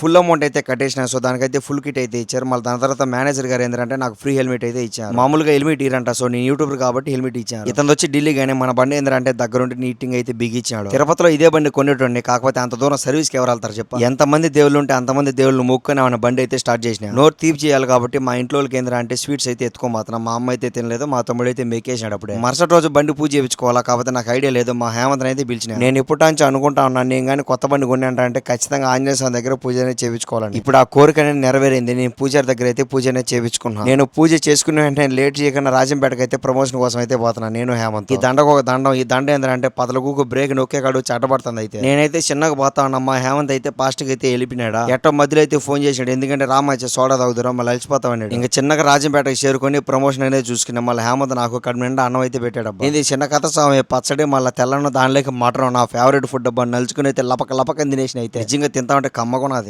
Full amount అయితే కట్టేసిన so దానికైతే ఫుల్ కిట్ అయితే ఇచ్చారు. మళ్ళీ దాని తర్వాత మేనేజర్ గారు ఏంటంటే నాకు ఫ్రీ హెల్మెట్ అయితే ఇచ్చారు. మామూలుగా హెల్మెట్ ఇరంట సో నేను యూట్యూబర్ కాబట్టి హెల్మెట్ ఇచ్చాను. ఇతను వచ్చి ఢిల్లీ కానీ మన బండి ఏంటంటే దగ్గరుండి నీటింగ్ అయితే బిగించాడు తిరుపతిలో ఇదే బండి కొనేటండి కాకపోతే అంత దూరం సర్వీస్కి ఎవరు వెళ్తారు చెప్ప. ఎంత మంది దేవుళ్ళు ఉంటే అంతమంది దేవుళ్ళు మొక్కుని ఆమె బండి అయితే స్టార్ట్ చేసిన. నోట్ తీపి చేయాలి కాబట్టి మా ఇంట్లో వాళ్ళకి ఏంటంటే స్వీట్స్ అయితే ఎత్తుకోమాత్రం మా అమ్మ అయితే తినలేదు మా తమ్ముడు అయితే మేకేసినాడు అప్పుడే. మరుసటి రోజు బండి పూజ చేయించుకోవాలా కాకపోతే నాకు ఐడియా లేదు. మా హేమంత్ అయితే పిలిచిన. నేను ఇప్పుడు నుంచి అనుకుంటా ఉన్నాను నేను కానీ కొత్త బండి కొన్నా అంటే ఖచ్చితంగా ఆంజనేయ స్వామి దగ్గర పూజ అనేది చేయించుకోవాలని ఇప్పుడు ఆ కోరిక అనేది నెరవేరింది. నేను పూజారి దగ్గర అయితే పూజ అనేది చేయించుకున్నాను నేను పూజ చేసుకునే వెంటనే లేట్ చేయకుండా రాజంపేటకి అయితే ప్రమోషన్ కోసం అయితే పోతున్నాను. నేను హేమంత్. ఈ దండకు ఒక దండం ఈ దండ ఏంటంటే పదలకు బ్రేక్ నొక్కే కాడు చట్టబడుతుంది అయితే. నేనైతే చిన్నగా పోతా ఉన్నమ్మా హేమంత్ అయితే పాస్ట్కి అయితే వెళ్ళిపోయినాడా? ఎట్టో మధ్యలో అయితే ఫోన్ చేసాడు ఎందుకంటే రామాచే సోడా తాగుదురా మళ్ళీ అలసిపోతాం అన్నాడు. ఇంకా చిన్నగా రాజంపేటకి చేరుకొని ప్రమోషన్ అనేది చూసుకున్నా. మళ్ళీ హేమంత్ నాకు కడుపు నిండా అన్నం అయితే పెట్టాడు. ఇది చిన్న కథ స్వామి? పచ్చడి మళ్ళీ తెల్లన్న దానిలోకి మటన్ నా ఫేవరెట్ ఫుడ్ అబ్బా. నలుచుకుని అయితే లపక లపక తినేసిన అయితే. నిజంగా తింటా ఉంటే కమ్మకున్నది